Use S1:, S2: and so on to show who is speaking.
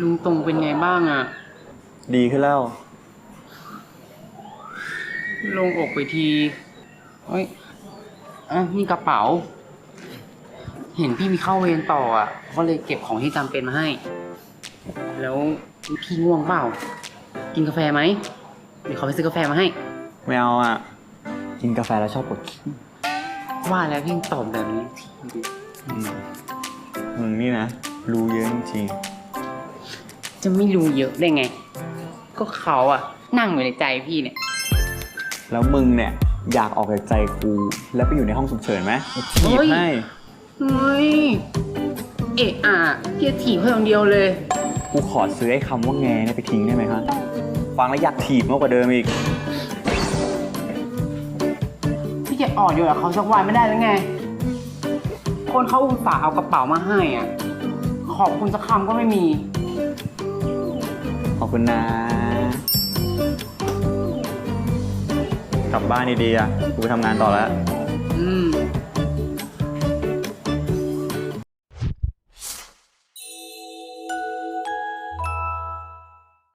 S1: ลุงตรงเป็นไงบ้างอะ
S2: ดีขึ้นแล้ว
S1: ลงอกไปทีเฮ้ยอะนี่กระเป๋า เห็นพี่มีเข้าเวรต่ออะ ก็เลยเก็บของที่จำเป็นมาให้ แล้วพี่ง่วงเปล่า กินกาแฟไหม เดี๋ยวเขาไปซื้อกาแฟมาให้
S2: ไม่เอาอะ กินกาแฟแล้วชอบปวดขี้
S1: ว่าแล้วพี่ตอบแบบนี้ทีเดียว
S2: อืมมึงนี่นะ รู้เยอะจริง
S1: จะไม่รู้เยอะได้ไง ก็เขาอะนั่งอยู่ในใจพี่เนี่ย
S2: ๆแล้วมึงเนี่ยอยากออกจากใจกูแล้วไปอยู่ในห้องฉุกเฉินไหมถีบ
S1: เฮ้ย
S2: ให้
S1: เฮ้ย เอะอะพี่จะถีบเพื่อนเดียวเลย
S2: กูขอซื้อไอ้คำว่าแงเนี่ยไปทิ้งได้ไหมคะฟังแล้วอยากถีบมากกว่าเดิมอีก
S1: พี่จะอ่อนอยู่กับเขาสักวันไม่ได้แล้วไง คนเขาอุตส่าห์เอากระเป๋ามาให้อะ ขอบคุณสักคำก็ไม่มี
S2: ขอบคุณนะ กลับบ้านดีๆอะกูไปทำงานต่อแล้ว
S1: อืม